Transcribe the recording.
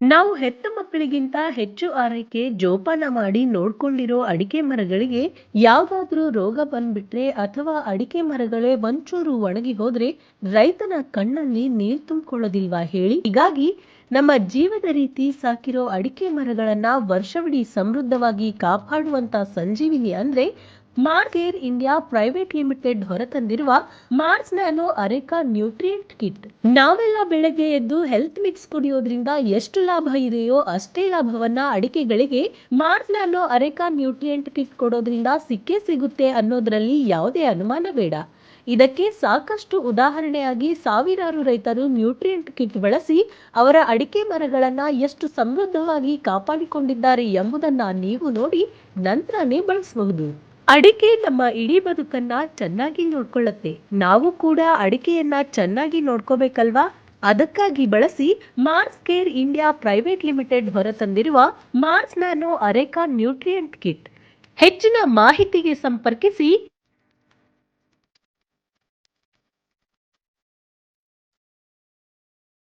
ನಾವು ಹೆತ್ತ ಮಕ್ಕಳಿಗಿಂತ ಹೆಚ್ಚು ಆರೈಕೆ ಜೋಪಾನ ಮಾಡಿ ನೋಡ್ಕೊಂಡಿರೋ ಅಡಿಕೆ ಮರಗಳಿಗೆ ಯಾವ್ದಾದ್ರೂ ರೋಗ ಬಂದ್ಬಿಟ್ರೆ ಅಥವಾ ಅಡಿಕೆ ಮರಗಳೇ ಒಂಚೂರು ಒಣಗಿ ಹೋದ್ರೆ ರೈತನ ಕಣ್ಣಲ್ಲಿ ನೀರ್ ತುಂಬಿಕೊಳ್ಳೋದಿಲ್ವಾ ಹೇಳಿ? ಹೀಗಾಗಿ ನಮ್ಮ ಜೀವದ ರೀತಿ ಸಾಕಿರೋ ಅಡಿಕೆ ಮರಗಳನ್ನ ವರ್ಷವಿಡೀ ಸಮೃದ್ಧವಾಗಿ ಕಾಪಾಡುವಂತ ಸಂಜೀವಿನಿ ಅಂದ್ರೆ Mars Care India private limited ಹೊರತಂದಿರುವ Mars nano areca nutrient kit. ನಾವೆಲ್ಲ ಬೆಳಗ್ಗೆ ಎದ್ದು ಹೆಲ್ತ್ ಮಿಕ್ಸ್ ಕುಡಿಯೋದ್ರಿಂದ ಎಷ್ಟು ಲಾಭ ಇದೆಯೋ ಅಷ್ಟೇ ಲಾಭವನ್ನ ಅಡಿಕೆಗಳಿಗೆ Mars nano areca nutrient kit ಕೊಡೋದ್ರಿಂದ ಸಿಕ್ಕೇ ಸಿಗುತ್ತೆ ಅನ್ನೋದ್ರಲ್ಲಿ ಯಾವುದೇ ಅನುಮಾನ ಬೇಡ. ಇದಕ್ಕೆ ಸಾಕಷ್ಟು ಉದಾಹರಣೆಯಾಗಿ ಸಾವಿರಾರು ರೈತರು ನ್ಯೂಟ್ರಿಯೆಂಟ್ ಕಿಟ್ ಬಳಸಿ ಅವರ ಅಡಿಕೆ ಮರಗಳನ್ನು ಎಷ್ಟು ಸಮೃದ್ಧವಾಗಿ ಕಾಪಾಡಿಕೊಂಡಿದ್ದಾರೆ ಎಂಬುದನ್ನ ನೀವು ನೋಡಿ ನಂತರನೇ ಬಳಸಬಹುದು. ಅಡಿಕೆ ನಮ್ಮ ಇಡೀ ಬದುಕನ್ನ ಚೆನ್ನಾಗಿ ನೋಡ್ಕೊಳ್ಳುತ್ತೆ. ನಾವು ಕೂಡ ಅಡಿಕೆಯನ್ನ ಚೆನ್ನಾಗಿ ನೋಡ್ಕೋಬೇಕಲ್ವಾ? ಅದಕ್ಕಾಗಿ ಬಳಸಿ Mars Care India Private Limited ಹೊರತಂದಿರುವ Mars ನಾನು ಅರೇಕಾ ನ್ಯೂಟ್ರಿಯೆಂಟ್ ಕಿಟ್. ಹೆಚ್ಚಿನ ಮಾಹಿತಿಗೆ ಸಂಪರ್ಕಿಸಿ